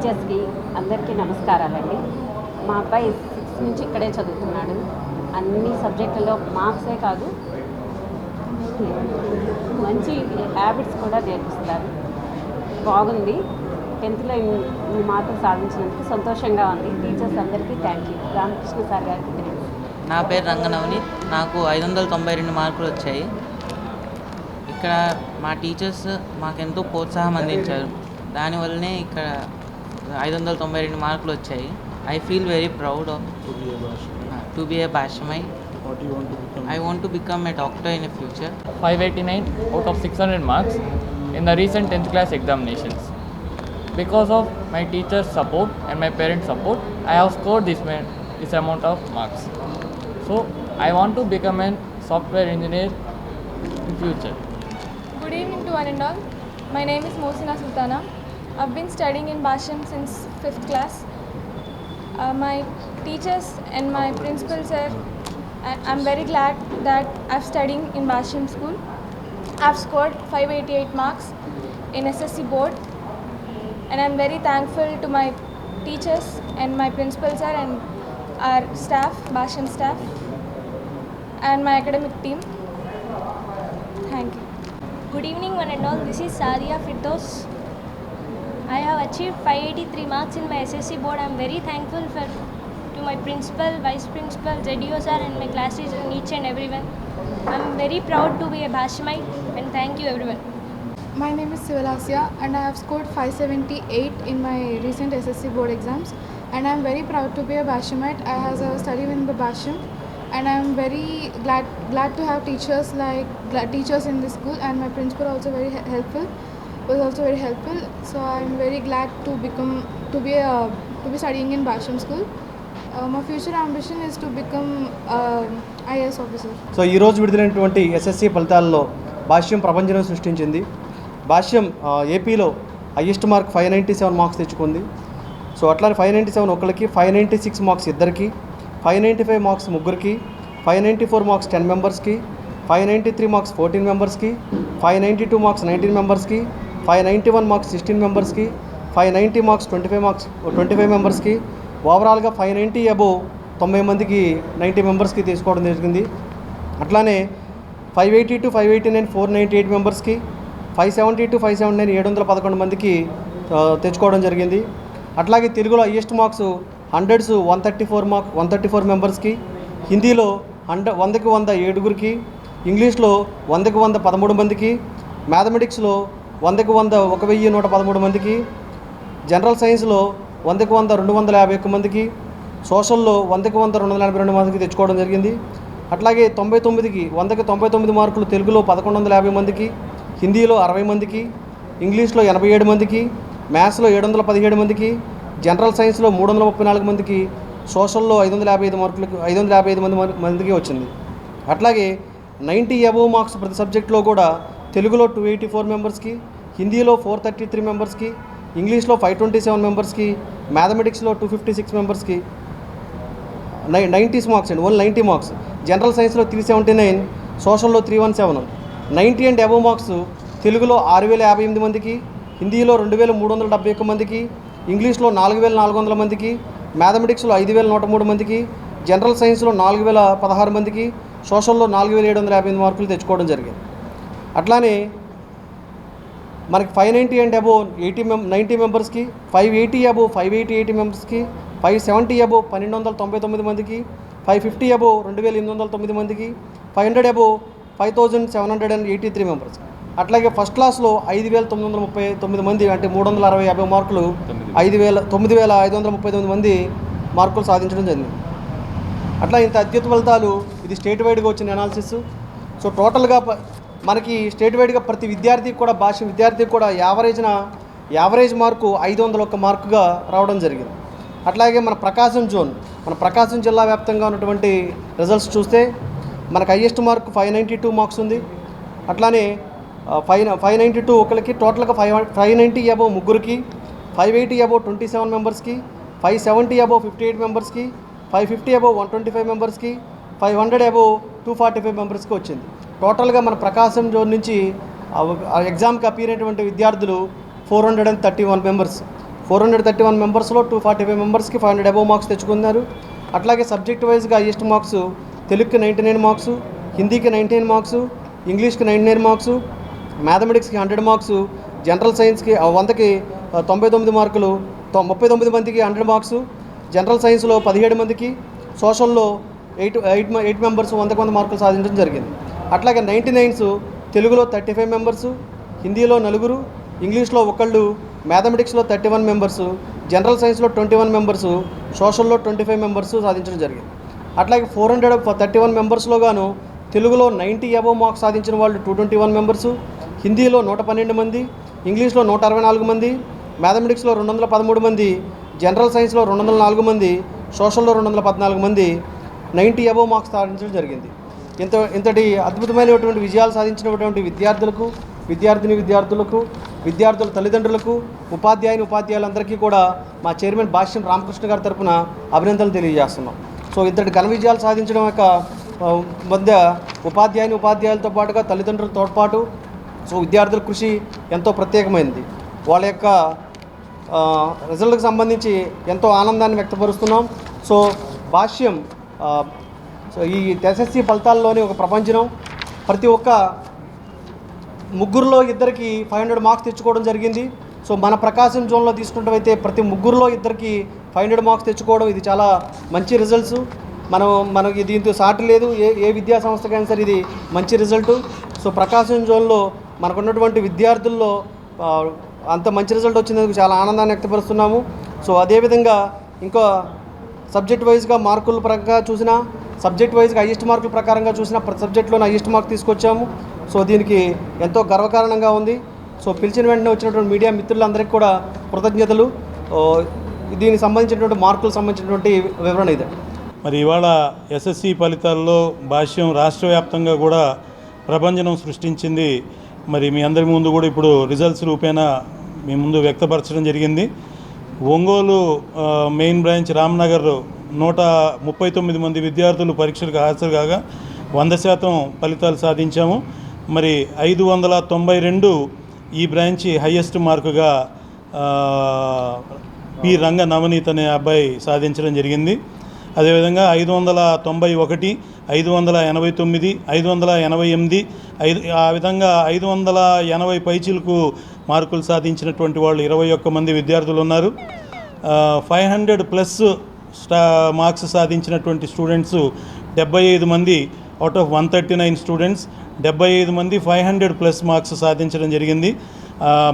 టీచర్స్కి అందరికీ నమస్కారాలండి. మా అబ్బాయి సిక్స్త్ నుంచి ఇక్కడే చదువుతున్నాడు. అన్ని సబ్జెక్టుల్లో మార్క్సే కాదు. మంచి హ్యాబిట్స్ కూడా నేర్పిస్తారు బాగుంది. టెన్త్లో ఈ మార్కులు సాధించినందుకు సంతోషంగా ఉంది. టీచర్స్ అందరికీ థ్యాంక్ యూ. రామకృష్ణ సార్ గారికి థ్యాంక్స్. నా పేరు రంగనవని. నాకు ఐదు వందల తొంభై రెండు మార్కులు వచ్చాయి. ఇక్కడ మా టీచర్స్ మాకెంతో ప్రోత్సాహం అందించారు. దానివల్లనే ఇక్కడ ఐదు వందల తొంభై రెండు మార్కులు వచ్చాయి I feel very proud of to be a Bhasham. To be a భాషమై What do you want to become? I want to become a doctor in future 589 out of 600 marks in the recent 10th class examinations. Because of my teacher's support and my parents' support, I have scored this, ma- this amount of marks. So, I want to become a software engineer in future. Good evening to one and all. My name is Mosina Sultana. I've been studying in Basham since 5th class. Uh, my teachers and my principals are, I'm very glad that I've studying in Basham school. I've scored 588 marks in SSC board and I'm very thankful to my teachers and my principal sir and our staff, Basham staff and my academic team. Thank you. Good evening, one and all. This is Sadia Firdos. I have achieved 583 marks in my SSC board. I am very thankful for to my principal, vice principal, ZDO sir, and my class teachers and each and everyone. I am very proud to be a Bhashmite and thank you everyone. My name is Sivalasya and I have scored 578 in my recent SSC board exams and I am very proud to be a Bashamite. I have studied in the Basham and I am very glad glad to have teachers like teachers in this school and my principal also very helpful was also very helpful. So I'm very glad to become to be a to be studying in Basham school. Uh, my future ambition is to become uh, IAS officer. So రోజు విడుదలైనటువంటి SSC ఫలితాల్లో భాష్యం ప్రపంచం సృష్టించింది భాష్యం ఏపీలో highest mark five ninety seven marks తెచ్చుకుంది so అట్లానే five ninety seven ఒకరికి five ninety six marks ఇద్దరికి ఫైవ్ నైంటీ ఫైవ్ మార్క్స్ ముగ్గురికి five ninety four marks ten మెంబర్స్కి five ninety three marks fourteen మెంబర్స్కి five ninety two marks nineteen మెంబర్స్కి five ninety one marks sixteen మెంబర్స్కి five ninety marks twenty five marks twenty five మెంబర్స్కి ఓవరాల్గా five ninety above తొంభై మందికి ninety మెంబర్స్కి తీసుకోవడం జరిగింది. అట్లానే five eighty to five eighty nine four ninety eight మెంబర్స్కి five seventy to five seventy nine ఏడు వందల పదకొండు మందికి తెచ్చుకోవడం జరిగింది. అట్లాగే తెలుగులో highest marks hundreds one thirty four mark one thirty four మెంబర్స్కి హిందీలో హండ్రెడ్ వందకి వంద ఏడుగురికి ఇంగ్లీష్లో వందకి వంద పదమూడు మందికి మ్యాథమెటిక్స్లో వందకి వంద ఒక వెయ్యి నూట పదమూడు మందికి జనరల్ సైన్స్లో వందకి వంద రెండు వందల యాభై ఒక్క మందికి సోషల్లో వందకి వంద రెండు వందల ఎనభై రెండు మందికి తెచ్చుకోవడం జరిగింది. అట్లాగే తొంభై తొమ్మిదికి వందకి తొంభై తొమ్మిది మార్కులు తెలుగులో పదకొండు వందల యాభై మందికి హిందీలో అరవై మందికి ఇంగ్లీష్లో ఎనభై ఏడు మందికి మ్యాథ్స్లో ఏడు వందల పదిహేడు మందికి జనరల్ సైన్స్లో మూడు వందల ముప్పై నాలుగు మందికి సోషల్లో ఐదు వందల యాభై ఐదు మార్కులకు ఐదు వందల యాభై ఐదు మంది మందికి వచ్చింది. అట్లాగే నైంటీ అబోవ్ మార్క్స్ ప్రతి సబ్జెక్ట్లో కూడా తెలుగులో టూ ఎయిటీ ఫోర్ మెంబర్స్కి హిందీలో ఫోర్ థర్టీ త్రీ మెంబర్స్కి ఇంగ్లీష్లో ఫైవ్ ట్వంటీ సెవెన్ మెంబర్స్కి మ్యాథమెటిక్స్లో టూ ఫిఫ్టీ సిక్స్ మెంబర్స్కి నై నైంటీస్ మార్క్స్ అండి ఓన్లీ నైంటీ మార్క్స్ జనరల్ సైన్స్లో three seventy nine సోషల్లో three one seven ninety and above marks తెలుగులో ఆరు వేల యాభై ఎనిమిది మందికి హిందీలో రెండు వేల మూడు వందల డెబ్బై ఒక్క మందికి ఇంగ్లీష్లో నాలుగు వేల నాలుగు వందల మందికి మ్యాథమెటిక్స్లో ఐదు వేల నూట మూడు మందికి జనరల్ సైన్స్లో నాలుగు వేల పదహారు మందికి సోషల్లో నాలుగు వేల ఏడు వందల యాభై ఎనిమిది మార్కులు తెచ్చుకోవడం జరిగింది. అట్లానే మనకి five ninety and above eighty మెం నైంటీ మెంబర్స్కి five eighty above five eighty eighty మెంబర్స్కి ఫైవ్ సెవెంటీ అబోవ్ పన్నెండు వందల తొంభై తొమ్మిది మందికి ఫైవ్ ఫిఫ్టీ అబోవ్ రెండు వేల ఎనిమిది వందల తొమ్మిది మందికి five hundred above five thousand seven hundred and eighty three members అట్లాగే ఫస్ట్ క్లాస్లో ఐదు వేల తొమ్మిది వందల ముప్పై తొమ్మిది మంది అంటే మూడు వందల అరవై యాభై మార్కులు ఐదు వేల తొమ్మిది వేల ఐదు వందల ముప్పై తొమ్మిది మంది మార్కులు సాధించడం జరిగింది. అట్లా ఇంత అత్యుత ఫలితాలు ఇది స్టేట్ వైడ్గా వచ్చిన అనాలిసిస్ సో టోటల్గా ప- మనకి స్టేట్ వైడ్గా ప్రతి విద్యార్థికి కూడా భాష విద్యార్థికి కూడా యావరేజ్న యావరేజ్ మార్కు ఐదు వందల ఒక్క మార్కుగా రావడం జరిగింది. అట్లాగే మన ప్రకాశం జోన్ మన ప్రకాశం జిల్లా వ్యాప్తంగా ఉన్నటువంటి రిజల్ట్స్ చూస్తే మనకు highest mark five ninety two marks ఉంది. అట్లానే ఫైవ్ ఫైవ్ నైంటీ టూ ఒకరికి టోటల్గా ఫైవ్ ఫైవ్ నైంటీ అబోవ్ ముగ్గురికి five eighty above twenty seven మెంబర్స్కి five seventy above fifty eight మెంబర్స్కి five fifty above one twenty five మెంబర్స్కి five hundred above two forty five మెంబర్స్కి వచ్చింది. టోటల్గా మన ప్రకాశం జోన్ నుంచి ఆ ఎగ్జామ్కి అపీర్ అయినటువంటి విద్యార్థులు four hundred and thirty one members. Four hundred thirty one మెంబర్స్లో టూ ఫార్టీ ఫైవ్ మెంబర్స్కి ఫైవ్ హండ్రెడ్ అబవ్ మార్క్స్ తెచ్చుకున్నారు. అట్లాగే సబ్జెక్ట్ వైజ్గా హైయెస్ట్ మార్క్స్ తెలుగుకి నైంటీ నైన్ మార్క్స్ హిందీకి నైంటీ నైన్ మార్క్స్ ఇంగ్లీష్కి నైంటీ నైన్ మార్క్స్ మ్యాథమెటిక్స్కి హండ్రెడ్ మార్క్స్ జనరల్ సైన్స్కి ఆ వందకి తొంభై తొమ్మిది మార్కులు ముప్పై తొమ్మిది మందికి హండ్రెడ్ మార్క్స్ జనరల్ సైన్స్లో పదిహేడు మందికి సోషల్లో ఎయిట్ ఎయిట్ ఎయిట్ మెంబర్స్ వందకు వంద మార్కులు సాధించడం జరిగింది. అట్లాగే నైంటీ నైన్స్ తెలుగులో థర్టీ ఫైవ్ మెంబర్సు హిందీలో నలుగురు ఇంగ్లీష్లో ఒకళ్ళు మ్యాథమెటిక్స్లో థర్టీ వన్ మెంబర్స్ జనరల్ సైన్స్లో ట్వంటీ వన్ మెంబర్సు సోషల్లో ట్వంటీ ఫైవ్ మెంబర్స్ సాధించడం జరిగింది. అట్లాగే ఫోర్ హండ్రెడ్ థర్టీ వన్ మెంబర్స్లో గాను తెలుగులో నైంటీ అబవ్ మార్క్స్ సాధించిన వాళ్ళు టూ ట్వంటీ వన్ మెంబర్స్ హిందీలో నూట పన్నెండు మంది ఇంగ్లీష్లో నూట అరవై నాలుగు మంది మ్యాథమెటిక్స్లో రెండు వందల పదమూడు మంది జనరల్ సైన్స్లో రెండు వందల నాలుగు మంది సోషల్లో రెండు వందల పద్నాలుగు మంది నైంటీ అబవ్ మార్క్స్ సాధించడం జరిగింది. ఇంత ఇంతటి అద్భుతమైనటువంటి విజయాలు సాధించినటువంటి విద్యార్థులకు విద్యార్థిని విద్యార్థులకు విద్యార్థుల తల్లిదండ్రులకు ఉపాధ్యాయుని ఉపాధ్యాయులందరికీ కూడా మా చైర్మన్ భాష్యం రామకృష్ణ గారి తరఫున అభినందనలు తెలియజేస్తున్నాం. సో ఇంతటి ఘన విజయాలు సాధించడం యొక్క మధ్య ఉపాధ్యాయుని ఉపాధ్యాయులతో పాటుగా తల్లిదండ్రుల తోడ్పాటు సో విద్యార్థుల కృషి ఎంతో ప్రత్యేకమైనది వాళ్ళ యొక్క రిజల్ట్కి సంబంధించి ఎంతో ఆనందాన్ని వ్యక్తపరుస్తున్నాం. సో భాష్యం సో ఈ ఎస్ఎస్సి ఫలితాల్లోని ఒక ప్రపంచం ప్రతి ఒక్క ముగ్గురులో ఇద్దరికి ఫైవ్ హండ్రెడ్ మార్క్స్ తెచ్చుకోవడం జరిగింది. సో మన ప్రకాశం జోన్లో తీసుకున్నట్టయితే ప్రతి ముగ్గురులో ఇద్దరికి ఫైవ్ హండ్రెడ్ మార్క్స్ తెచ్చుకోవడం ఇది చాలా మంచి రిజల్ట్స్. మనం మనకి దీంతో సాటి లేదు. ఏ ఏ విద్యా సంస్థకైనా సరే ఇది మంచి రిజల్ట్. సో ప్రకాశం జోన్లో మనకున్నటువంటి విద్యార్థుల్లో అంత మంచి రిజల్ట్ వచ్చినందుకు చాలా ఆనందాన్ని వ్యక్తపరుస్తున్నాము. సో అదేవిధంగా ఇంకా సబ్జెక్ట్ వైజ్గా మార్కుల పరంగా చూసినా సబ్జెక్ట్ వైజ్గా హైయెస్ట్ మార్కుల ప్రకారంగా చూసిన ప్రతి సబ్జెక్టులోనే హైయెస్ట్ మార్క్ తీసుకొచ్చాము. సో దీనికి ఎంతో గర్వకారణంగా ఉంది. సో పిలిచిన వెంటనే వచ్చినటువంటి మీడియా మిత్రులందరికీ కూడా కృతజ్ఞతలు. దీనికి సంబంధించినటువంటి మార్కులకు సంబంధించినటువంటి వివరణ ఇదే. మరి ఇవాళ ఎస్ఎస్సి ఫలితాల్లో భాష్యం రాష్ట్ర వ్యాప్తంగా కూడా ప్రభంజనం సృష్టించింది. మరి మీ అందరి ముందు కూడా ఇప్పుడు రిజల్ట్స్ రూపేణా మీ ముందు వ్యక్తపరచడం జరిగింది. ఒంగోలు మెయిన్ బ్రాంచ్ రామ్నగర్ నూట ముప్పై తొమ్మిది మంది విద్యార్థులు పరీక్షలకు హాజరు కాగా వంద శాతం ఫలితాలు సాధించాము. మరి ఐదు వందల తొంభై రెండు ఈ బ్రాంచ్ హయ్యెస్ట్ మార్కుగా పి రంగ నవనీత్ అనే అబ్బాయి సాధించడం జరిగింది. అదేవిధంగా ఐదు వందల తొంభై ఒకటి ఐదు వందల ఎనభై తొమ్మిది ఐదు వందల ఎనభై ఎనిమిది ఐదు ఆ విధంగా ఐదు వందల ఎనభై పైచీలకు మార్కులు సాధించినటువంటి వాళ్ళు ఇరవై ఒక్క మంది విద్యార్థులు ఉన్నారు. ఫైవ్ హండ్రెడ్ ప్లస్ స్టా మార్క్స్ సాధించినటువంటి స్టూడెంట్స్ డెబ్బై ఐదు మంది out of one thirty nine students డెబ్బై ఐదు మంది ఫైవ్ హండ్రెడ్ ప్లస్ మార్క్స్ సాధించడం జరిగింది.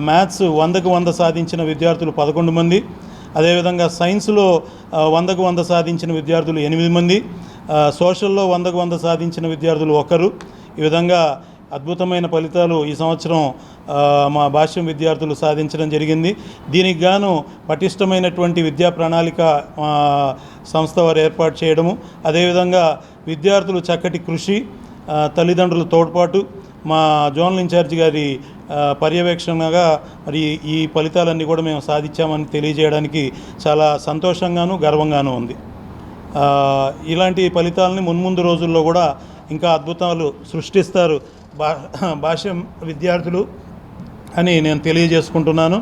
మ్యాథ్స్ వందకు వంద సాధించిన విద్యార్థులు పదకొండు మంది. అదేవిధంగా సైన్స్లో వందకు వంద సాధించిన విద్యార్థులు ఎనిమిది మంది. సోషల్లో వందకు వంద సాధించిన విద్యార్థులు ఒకరు. ఈ విధంగా అద్భుతమైన ఫలితాలు ఈ సంవత్సరం మా భాష్యం విద్యార్థులు సాధించడం జరిగింది. దీనికి గాను పటిష్టమైనటువంటి విద్యా ప్రణాళిక సంస్థ వారు ఏర్పాటు చేయడము అదేవిధంగా విద్యార్థులు చక్కటి కృషి తల్లిదండ్రుల తోడ్పాటు మా జోనల్ ఇన్ఛార్జ్ గారి పర్యవేక్షణగా మరి ఈ ఫలితాలన్నీ కూడా మేము సాధించామని తెలియజేయడానికి చాలా సంతోషంగాను గర్వంగాను ఉంది. ఇలాంటి ఫలితాలని మున్ముందు రోజుల్లో కూడా ఇంకా అద్భుతాలు సృష్టిస్తారు. భాష్యం విద్యార్థులు అని నేను తెలియజేసుకుంటున్నాను.